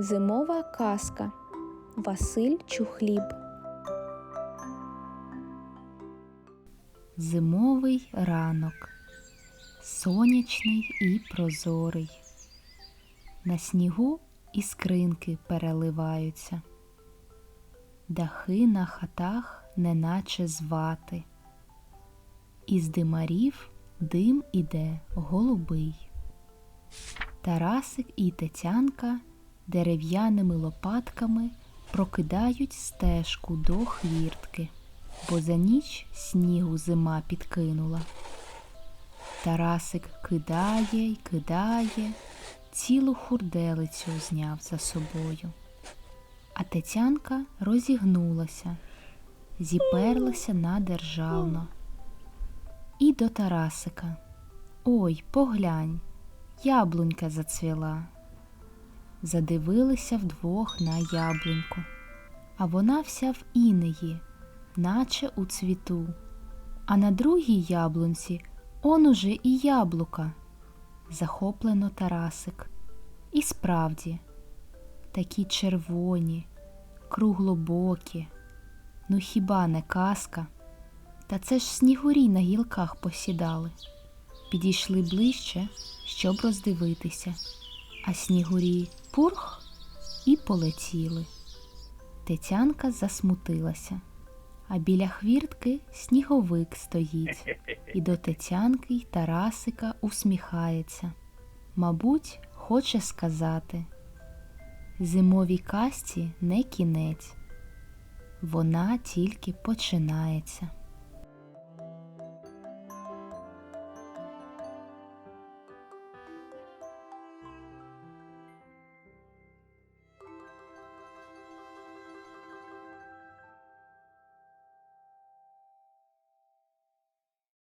Зимова казка Василь Чухліб. Зимовий ранок, сонячний і прозорий. На снігу іскринки переливаються, дахи на хатах неначе з вати. Із димарів дим іде голубий. Тарасик і Тетянка дерев'яними лопатками прокидають стежку до хвіртки, бо за ніч снігу зима підкинула. Тарасик кидає й кидає, цілу хурделицю зняв за собою. А Тетянка розігнулася, зіперлася на державно. І до Тарасика. Ой, поглянь, яблунька зацвіла. Задивилися вдвох на яблуньку, а вона вся в інеї, наче у цвіту. А на другій яблунці он уже і яблука, захоплено Тарасик. І справді, такі червоні, круглобокі, ну хіба не казка? Та це ж снігурі на гілках посідали. Підійшли ближче, щоб роздивитися, а снігурі пурх і полетіли. Тетянка засмутилася, а біля хвіртки сніговик стоїть, і до Тетянки й Тарасика усміхається. Мабуть, хоче сказати зимовій казці не кінець, вона тільки починається.